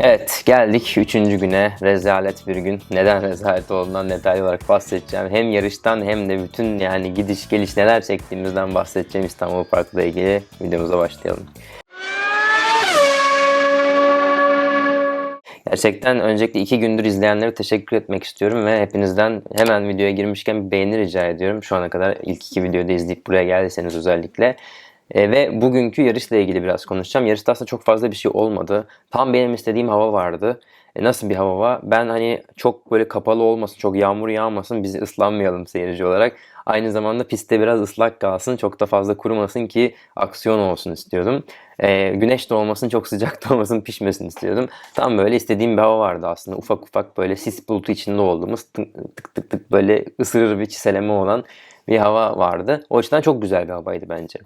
Evet geldik 3. güne rezalet bir gün. Neden rezalet olduğundan detaylı olarak bahsedeceğim. Hem yarıştan hem de bütün yani gidiş geliş neler çektiğimizden bahsedeceğim İstanbul Park'la ilgili videomuza başlayalım. Gerçekten öncelikle iki gündür izleyenlere teşekkür etmek istiyorum ve hepinizden hemen videoya girmişken bir beğeni rica ediyorum. Şu ana kadar ilk iki videoda izleyip buraya geldiyseniz özellikle. E, ve bugünkü yarışla ilgili biraz konuşacağım. Yarışta aslında çok fazla bir şey olmadı. Tam benim istediğim hava vardı. E, nasıl bir hava? Ben hani çok böyle kapalı olmasın, çok yağmur yağmasın, biz ıslanmayalım seyirci olarak. Aynı zamanda pistte biraz ıslak kalsın, çok da fazla kurumasın ki aksiyon olsun istiyordum. E, güneş de olmasın, çok sıcak da olmasın, pişmesin istiyordum. Tam böyle istediğim bir hava vardı aslında. Ufak ufak böyle sis bulutu içinde olduğumuz tık tık tık, tık böyle ısırır bir çiseleme olan bir hava vardı. O yüzden çok güzel bir havaydı bence.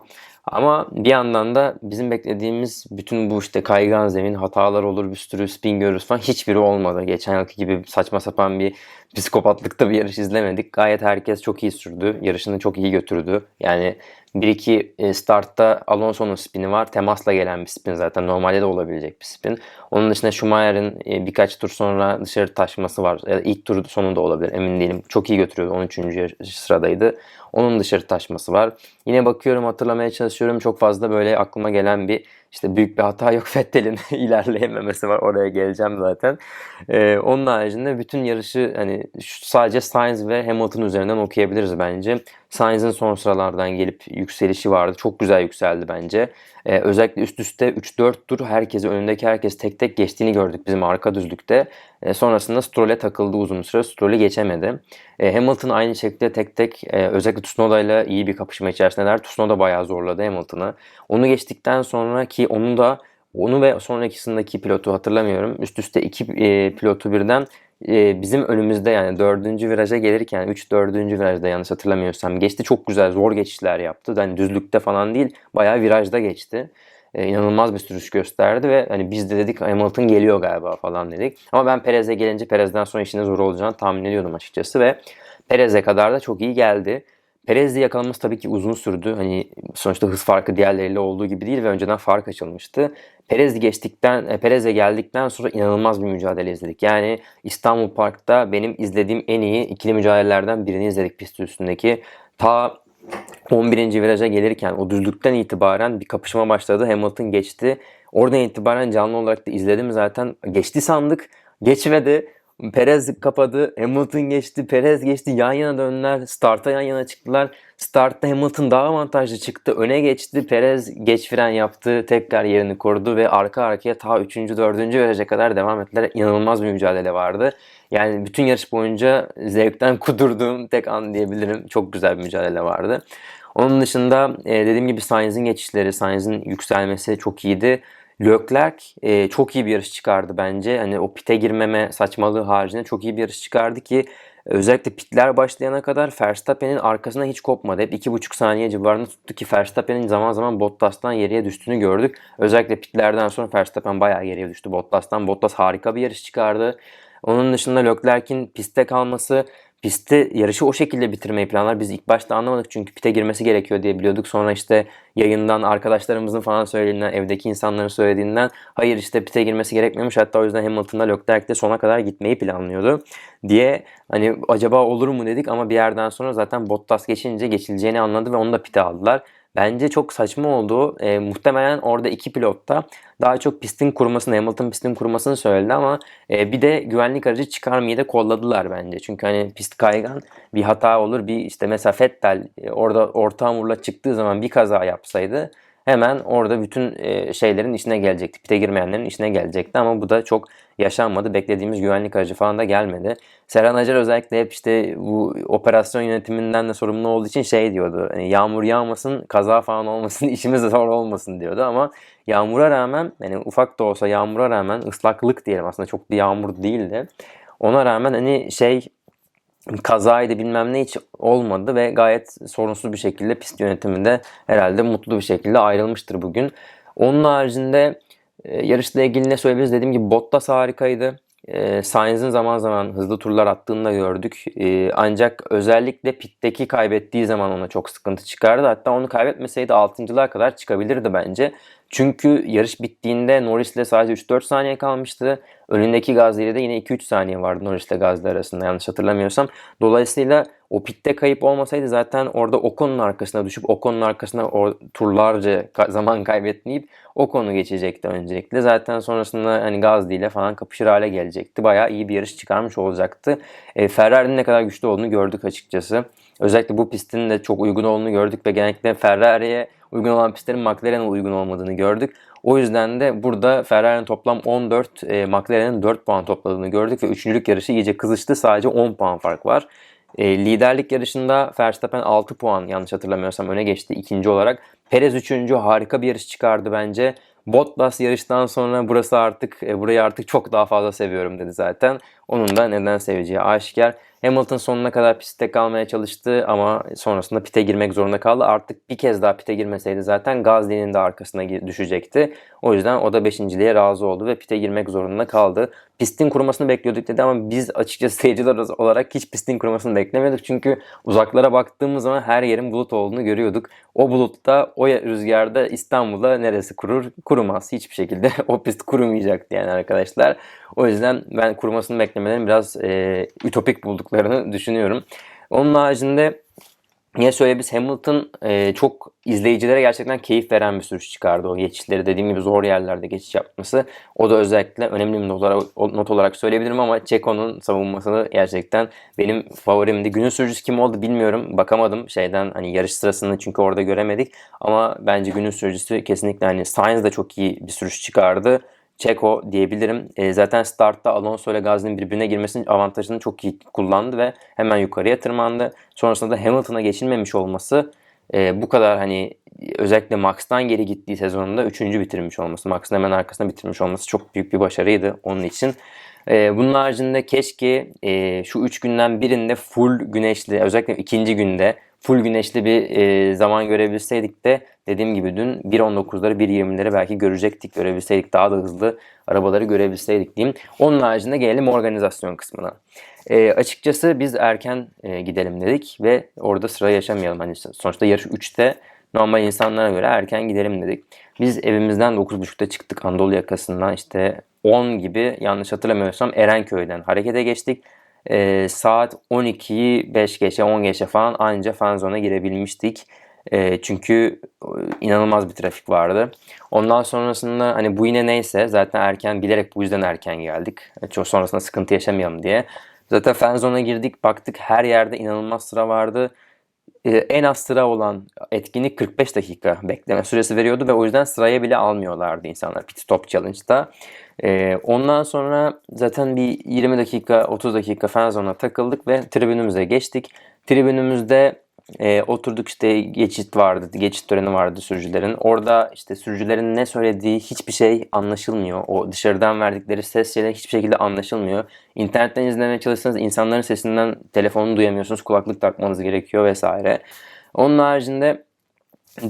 Ama bir yandan da bizim beklediğimiz bütün bu işte kaygan zemin hatalar olur bir sürü spin görürüz falan hiçbiri olmadı. Geçen yılki gibi saçma sapan bir psikopatlıkta bir yarış izlemedik. Gayet herkes çok iyi sürdü. Yarışını çok iyi götürdü. Yani bir iki e, startta Alonso'nun spini var. Temasla gelen bir spin zaten. Normalde de olabilecek bir spin. Onun dışında Schumacher'in e, birkaç tur sonra dışarı taşması var. Ya da ilk tur sonunda olabilir emin değilim. Çok iyi götürüyordu. 13. sıradaydı. Onun dışarı taşması var. Yine bakıyorum hatırlamaya çalışıyorum. Çok fazla böyle aklıma gelen bir işte büyük bir hata yok. Vettel'in ilerleyememesi var. Oraya geleceğim zaten. Ee, onun haricinde bütün yarışı hani sadece Sainz ve Hamilton üzerinden okuyabiliriz bence. Sainz'in son sıralardan gelip yükselişi vardı. Çok güzel yükseldi bence. Ee, özellikle üst üste 3-4 tur herkesi önündeki herkes tek tek geçtiğini gördük bizim arka düzlükte. Ee, sonrasında Stroll'e takıldı uzun süre. Stroll'ü geçemedi. Ee, Hamilton aynı şekilde tek tek e, özellikle Tsunoda ile iyi bir kapışma içerisindeler. Tsunoda bayağı zorladı Hamilton'ı. Onu geçtikten sonra ki onu da onu ve sonrakisindeki pilotu hatırlamıyorum. Üst üste iki e, pilotu birden e, bizim önümüzde yani dördüncü viraja gelirken 3 dördüncü virajda yanlış hatırlamıyorsam geçti. Çok güzel zor geçişler yaptı. Yani düzlükte falan değil bayağı virajda geçti. E, inanılmaz bir sürüş gösterdi ve hani biz de dedik Hamilton geliyor galiba falan dedik. Ama ben Perez'e gelince Perez'den sonra işinin zor olacağını tahmin ediyordum açıkçası ve Perez'e kadar da çok iyi geldi. Perez'i yakalaması tabii ki uzun sürdü. Hani sonuçta hız farkı diğerleriyle olduğu gibi değil ve önceden fark açılmıştı. Perez'i geçtikten, e, Perez'e geldikten sonra inanılmaz bir mücadele izledik. Yani İstanbul Park'ta benim izlediğim en iyi ikili mücadelelerden birini izledik pist üstündeki. Ta 11. viraja gelirken o düzlükten itibaren bir kapışma başladı. Hamilton geçti. Oradan itibaren canlı olarak da izledim zaten. Geçti sandık. Geçmedi. Perez kapadı. Hamilton geçti. Perez geçti. Yan yana döndüler. Start'a yan yana çıktılar. Start'ta Hamilton daha avantajlı çıktı. Öne geçti. Perez geç fren yaptı. Tekrar yerini korudu ve arka arkaya ta 3. 4. viraja kadar devam ettiler. İnanılmaz bir mücadele vardı. Yani bütün yarış boyunca zevkten kudurduğum tek an diyebilirim. Çok güzel bir mücadele vardı. Onun dışında e, dediğim gibi Sainz'in geçişleri, Sainz'in yükselmesi çok iyiydi. Leclerc e, çok iyi bir yarış çıkardı bence. Hani o pite girmeme saçmalığı haricinde çok iyi bir yarış çıkardı ki özellikle pitler başlayana kadar Verstappen'in arkasına hiç kopmadı. Hep 2,5 saniye civarında tuttu ki Verstappen'in zaman zaman Bottas'tan geriye düştüğünü gördük. Özellikle pitlerden sonra Verstappen bayağı geriye düştü Bottas'tan. Bottas harika bir yarış çıkardı. Onun dışında Leclerc'in pistte kalması pistte yarışı o şekilde bitirmeyi planlar. Biz ilk başta anlamadık çünkü pite girmesi gerekiyor diye biliyorduk. Sonra işte yayından arkadaşlarımızın falan söylediğinden, evdeki insanların söylediğinden hayır işte pite girmesi gerekmiyormuş. Hatta o yüzden Hamilton'da Leclerc de sona kadar gitmeyi planlıyordu diye hani acaba olur mu dedik ama bir yerden sonra zaten Bottas geçince geçileceğini anladı ve onu da pite aldılar. Bence çok saçma oldu. E, muhtemelen orada iki pilot da daha çok pistin kurumasını, Hamilton pistin kurumasını söyledi ama e, bir de güvenlik aracı çıkarmayı da kolladılar bence. Çünkü hani pist kaygan bir hata olur. Bir işte mesela Vettel e, orada orta hamurla çıktığı zaman bir kaza yapsaydı hemen orada bütün e, şeylerin işine gelecekti. Pite girmeyenlerin işine gelecekti ama bu da çok yaşanmadı. Beklediğimiz güvenlik aracı falan da gelmedi. Serhan Acar özellikle hep işte bu operasyon yönetiminden de sorumlu olduğu için şey diyordu. Hani yağmur yağmasın, kaza falan olmasın, işimiz de zor olmasın diyordu ama yağmura rağmen yani ufak da olsa yağmura rağmen ıslaklık diyelim aslında çok bir yağmur değildi. Ona rağmen hani şey kazaydı bilmem ne hiç olmadı ve gayet sorunsuz bir şekilde pist yönetiminde herhalde mutlu bir şekilde ayrılmıştır bugün. Onun haricinde e, yarışla ilgili ne söyleyebiliriz dediğim gibi Bottas harikaydı. E, Sainz'in zaman zaman hızlı turlar attığını da gördük. E, ancak özellikle pitteki kaybettiği zaman ona çok sıkıntı çıkardı. Hatta onu kaybetmeseydi 6.lığa kadar çıkabilirdi bence. Çünkü yarış bittiğinde Norris'le sadece 3-4 saniye kalmıştı. Önündeki Gazli ile de yine 2-3 saniye vardı Norris'le Gazli arasında yanlış hatırlamıyorsam. Dolayısıyla o pitte kayıp olmasaydı zaten orada Ocon'un arkasına düşüp Ocon'un arkasına o turlarca zaman kaybetmeyip Ocon'u geçecekti öncelikle. Zaten sonrasında hani Gazli ile falan kapışır hale gelecekti. Bayağı iyi bir yarış çıkarmış olacaktı. E, Ferrari'nin ne kadar güçlü olduğunu gördük açıkçası. Özellikle bu pistin de çok uygun olduğunu gördük ve genellikle Ferrari'ye uygun olan pistlerin McLaren'e uygun olmadığını gördük. O yüzden de burada Ferrari'nin toplam 14, e, McLaren'in 4 puan topladığını gördük ve üçüncülük yarışı iyice kızıştı. Sadece 10 puan fark var. E, liderlik yarışında Verstappen 6 puan yanlış hatırlamıyorsam öne geçti ikinci olarak. Perez üçüncü harika bir yarış çıkardı bence. Bottas yarıştan sonra burası artık e, burayı artık çok daha fazla seviyorum dedi zaten. Onun da neden seveceği aşikar. Hamilton sonuna kadar pistte kalmaya çalıştı ama sonrasında pite girmek zorunda kaldı. Artık bir kez daha pite girmeseydi zaten Gazli'nin de arkasına düşecekti. O yüzden o da beşinciliğe razı oldu ve pite girmek zorunda kaldı. Pistin kurumasını bekliyorduk dedi ama biz açıkçası seyirciler olarak hiç pistin kurumasını beklemiyorduk. Çünkü uzaklara baktığımız zaman her yerin bulut olduğunu görüyorduk. O bulutta, o rüzgarda İstanbul'da neresi kurur? Kurumaz. Hiçbir şekilde o pist kurumayacaktı yani arkadaşlar. O yüzden ben kurumasını beklemelerini biraz e, ütopik bulduklarını düşünüyorum. Onun haricinde Yine şöyle biz Hamilton e, çok izleyicilere gerçekten keyif veren bir sürüş çıkardı. O geçişleri dediğim gibi zor yerlerde geçiş yapması. O da özellikle önemli bir not olarak, not olarak söyleyebilirim ama Checo'nun savunmasını gerçekten benim favorimdi. Günün sürücüsü kim oldu bilmiyorum. Bakamadım şeyden hani yarış sırasında çünkü orada göremedik. Ama bence günün sürücüsü kesinlikle hani Sainz de çok iyi bir sürüş çıkardı. Çeko diyebilirim. E, zaten startta Alonso ile Gazli'nin birbirine girmesinin avantajını çok iyi kullandı ve hemen yukarıya tırmandı. Sonrasında da Hamilton'a geçilmemiş olması e, bu kadar hani özellikle Max'tan geri gittiği sezonunda 3. bitirmiş olması, Max'ın hemen arkasında bitirmiş olması çok büyük bir başarıydı onun için. E, bunun haricinde keşke e, şu 3 günden birinde full güneşli özellikle ikinci günde full güneşli bir e, zaman görebilseydik de dediğim gibi dün 1.19'ları 1.20'leri belki görecektik. Görebilseydik daha da hızlı arabaları görebilseydik diyeyim. Onun haricinde gelelim organizasyon kısmına. E, açıkçası biz erken e, gidelim dedik ve orada sıra yaşamayalım. Hani sonuçta yarış 3'te normal insanlara göre erken gidelim dedik. Biz evimizden 9.30'da çıktık Anadolu yakasından işte 10 gibi yanlış hatırlamıyorsam Erenköy'den harekete geçtik e, saat 12'yi 5 geçe 10 geçe falan anca fanzona girebilmiştik. E, çünkü e, inanılmaz bir trafik vardı. Ondan sonrasında hani bu yine neyse zaten erken bilerek bu yüzden erken geldik. Çok sonrasında sıkıntı yaşamayalım diye. Zaten fanzona girdik baktık her yerde inanılmaz sıra vardı. Ee, en az sıra olan etkinlik 45 dakika bekleme süresi veriyordu ve o yüzden sıraya bile almıyorlardı insanlar pit stop challenge'da. Ee, ondan sonra zaten bir 20 dakika 30 dakika fan zona takıldık ve tribünümüze geçtik. Tribünümüzde e, oturduk işte geçit vardı, geçit töreni vardı sürücülerin. Orada işte sürücülerin ne söylediği hiçbir şey anlaşılmıyor. O dışarıdan verdikleri ses şeyler hiçbir şekilde anlaşılmıyor. İnternetten izlemeye çalışsanız insanların sesinden telefonunu duyamıyorsunuz. Kulaklık takmanız gerekiyor vesaire. Onun haricinde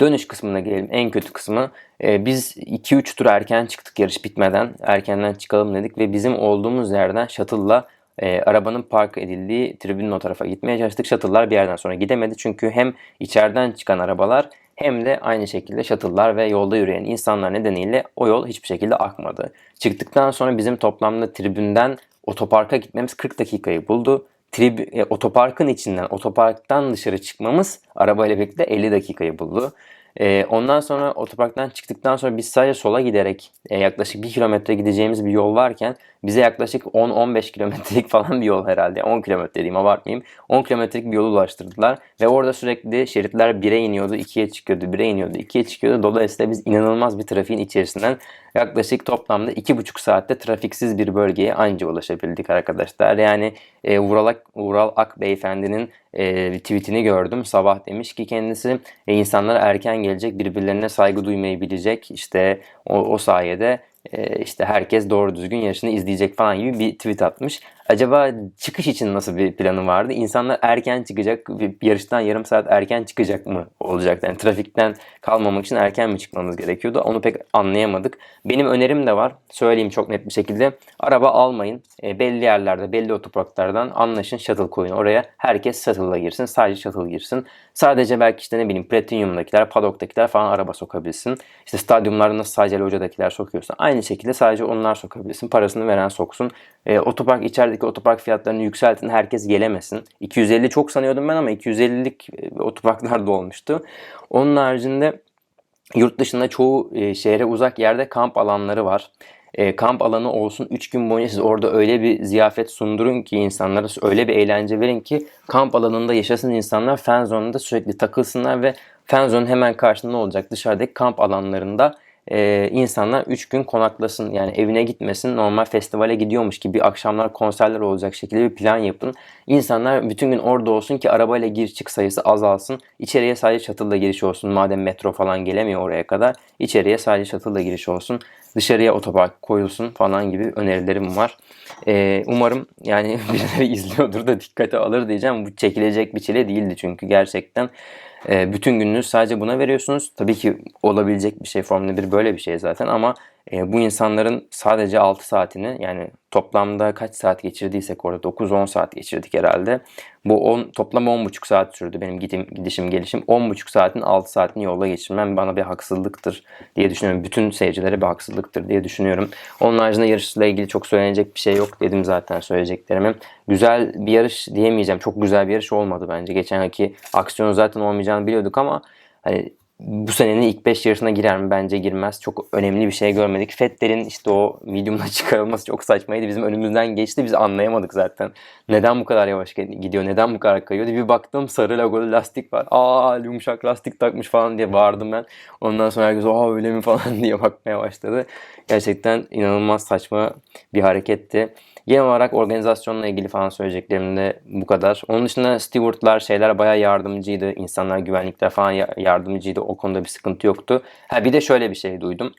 dönüş kısmına gelelim. En kötü kısmı. Ee, biz 2-3 tur erken çıktık yarış bitmeden. Erkenden çıkalım dedik ve bizim olduğumuz yerden shuttle'la e, arabanın park edildiği tribünün o tarafa gitmeye çalıştık. Shuttle'lar bir yerden sonra gidemedi. Çünkü hem içeriden çıkan arabalar hem de aynı şekilde shuttle'lar ve yolda yürüyen insanlar nedeniyle o yol hiçbir şekilde akmadı. Çıktıktan sonra bizim toplamda tribünden otoparka gitmemiz 40 dakikayı buldu. Trib e, otoparkın içinden, otoparktan dışarı çıkmamız arabayla birlikte 50 dakikayı buldu. E, ondan sonra otoparktan çıktıktan sonra biz sadece sola giderek e, yaklaşık 1 kilometre gideceğimiz bir yol varken bize yaklaşık 10-15 kilometrelik falan bir yol herhalde. 10 kilometre diyeyim abartmayayım. 10 kilometrelik bir yolu ulaştırdılar. Ve orada sürekli şeritler 1'e iniyordu, 2'ye çıkıyordu, 1'e iniyordu, 2'ye çıkıyordu. Dolayısıyla biz inanılmaz bir trafiğin içerisinden yaklaşık toplamda 2,5 saatte trafiksiz bir bölgeye anca ulaşabildik arkadaşlar. Yani e, Vural, Ak, Vural Ak beyefendinin e, tweetini gördüm. Sabah demiş ki kendisi e, insanlar erken gelecek, birbirlerine saygı duymayı bilecek. İşte o, o sayede işte herkes doğru düzgün yarışını izleyecek falan gibi bir tweet atmış. Acaba çıkış için nasıl bir planı vardı? İnsanlar erken çıkacak, yarıştan yarım saat erken çıkacak mı olacak? Yani trafikten kalmamak için erken mi çıkmamız gerekiyordu? Onu pek anlayamadık. Benim önerim de var. Söyleyeyim çok net bir şekilde. Araba almayın. E, belli yerlerde, belli otoparklardan anlaşın shuttle koyun. Oraya herkes shuttle'la girsin. Sadece shuttle girsin. Sadece belki işte ne bileyim Platinum'dakiler, Paddock'takiler falan araba sokabilsin. İşte stadyumlarda nasıl sadece locadakiler sokuyorsa aynı şekilde sadece onlar sokabilsin. Parasını veren soksun. E, otopark içerideki otopark fiyatlarını yükseltin. Herkes gelemesin. 250 çok sanıyordum ben ama 250'lik e, otoparklar da olmuştu. Onun haricinde yurt dışında çoğu e, şehre uzak yerde kamp alanları var e, kamp alanı olsun 3 gün boyunca siz orada öyle bir ziyafet sundurun ki insanlara öyle bir eğlence verin ki kamp alanında yaşasın insanlar fan zone'unda sürekli takılsınlar ve fan zone hemen karşında olacak dışarıdaki kamp alanlarında e, insanlar 3 gün konaklasın. Yani evine gitmesin. Normal festivale gidiyormuş gibi akşamlar konserler olacak şekilde bir plan yapın. İnsanlar bütün gün orada olsun ki arabayla gir çık sayısı azalsın. İçeriye sadece çatılla giriş olsun. Madem metro falan gelemiyor oraya kadar. içeriye sadece çatılla giriş olsun. Dışarıya otopark koyulsun falan gibi önerilerim var. Ee, umarım yani birileri izliyordur da dikkate alır diyeceğim. Bu çekilecek bir çile değildi çünkü gerçekten e, bütün gününüz sadece buna veriyorsunuz. Tabii ki olabilecek bir şey Formula 1 böyle bir şey zaten ama e, bu insanların sadece 6 saatini yani toplamda kaç saat geçirdiysek orada 9-10 saat geçirdik herhalde. Bu 10, toplam 10,5 saat sürdü benim gidim, gidişim gelişim. 10,5 saatin 6 saatini yolda geçirmem bana bir haksızlıktır diye düşünüyorum. Bütün seyircilere bir haksızlıktır diye düşünüyorum. Onun haricinde yarışla ilgili çok söylenecek bir şey yok dedim zaten söyleyeceklerimi. Güzel bir yarış diyemeyeceğim. Çok güzel bir yarış olmadı bence. Geçen haki aksiyonu zaten olmayacağını biliyorduk ama hani bu senenin ilk 5 yarışına girer mi? Bence girmez. Çok önemli bir şey görmedik. Fetter'in işte o medium'la çıkarılması çok saçmaydı. Bizim önümüzden geçti. Biz anlayamadık zaten. Neden bu kadar yavaş gidiyor? Neden bu kadar kayıyor? Bir baktım sarı logolu lastik var. Aa yumuşak lastik takmış falan diye bağırdım ben. Ondan sonra herkes aa öyle mi falan diye bakmaya başladı. Gerçekten inanılmaz saçma bir hareketti. Genel olarak organizasyonla ilgili falan söyleyeceklerim de bu kadar. Onun dışında stewardlar şeyler bayağı yardımcıydı. İnsanlar güvenlikler falan yardımcıydı. O konuda bir sıkıntı yoktu. Ha bir de şöyle bir şey duydum.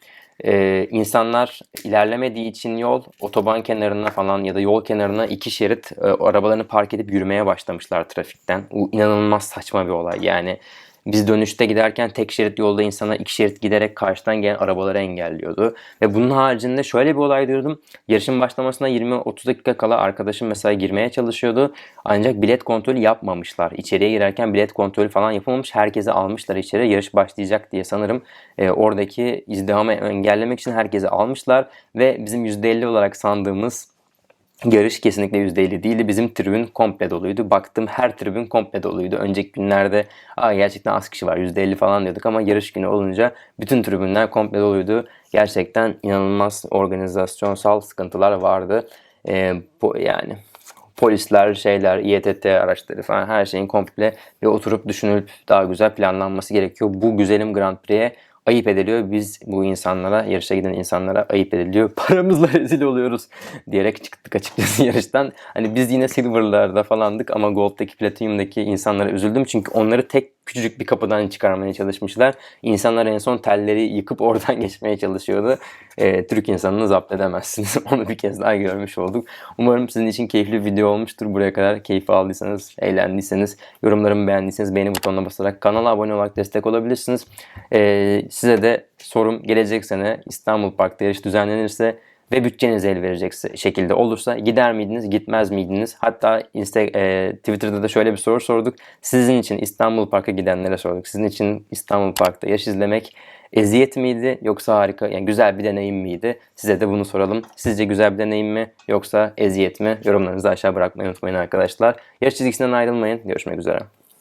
Ee, insanlar ilerlemediği için yol otoban kenarına falan ya da yol kenarına iki şerit e, arabalarını park edip yürümeye başlamışlar trafikten. Bu inanılmaz saçma bir olay. Yani biz dönüşte giderken tek şerit yolda insana iki şerit giderek karşıdan gelen arabaları engelliyordu. Ve bunun haricinde şöyle bir olay diyordum. Yarışın başlamasına 20-30 dakika kala arkadaşım mesela girmeye çalışıyordu. Ancak bilet kontrolü yapmamışlar. İçeriye girerken bilet kontrolü falan yapılmamış. Herkesi almışlar içeri. Yarış başlayacak diye sanırım e, oradaki izdihamı engellemek için herkesi almışlar. Ve bizim %50 olarak sandığımız Yarış kesinlikle %50 değildi. Bizim tribün komple doluydu. Baktım her tribün komple doluydu. Önceki günlerde Aa, gerçekten az kişi var %50 falan diyorduk ama yarış günü olunca bütün tribünler komple doluydu. Gerçekten inanılmaz organizasyonsal sıkıntılar vardı. Ee, bu, yani polisler, şeyler, İETT araçları falan her şeyin komple bir oturup düşünülüp daha güzel planlanması gerekiyor. Bu güzelim Grand Prix'e ayıp ediliyor. Biz bu insanlara, yarışa giden insanlara ayıp ediliyor. Paramızla rezil oluyoruz diyerek çıktık açıkçası yarıştan. Hani biz yine Silver'larda falandık ama Gold'daki, Platinum'daki insanlara üzüldüm. Çünkü onları tek küçücük bir kapıdan çıkarmaya çalışmışlar. İnsanlar en son telleri yıkıp oradan geçmeye çalışıyordu. E, Türk insanını zapt edemezsiniz. Onu bir kez daha görmüş olduk. Umarım sizin için keyifli bir video olmuştur. Buraya kadar keyif aldıysanız, eğlendiyseniz, yorumlarımı beğendiyseniz beğeni butonuna basarak kanala abone olarak destek olabilirsiniz. E, size de sorum gelecek sene İstanbul Park'ta yarış düzenlenirse ve bütçeniz el verecek şekilde olursa gider miydiniz, gitmez miydiniz? Hatta Insta, e, Twitter'da da şöyle bir soru sorduk. Sizin için İstanbul Park'a gidenlere sorduk. Sizin için İstanbul Park'ta yaş izlemek eziyet miydi yoksa harika yani güzel bir deneyim miydi? Size de bunu soralım. Sizce güzel bir deneyim mi yoksa eziyet mi? Yorumlarınızı aşağı bırakmayı unutmayın arkadaşlar. Yarış çizgisinden ayrılmayın. Görüşmek üzere.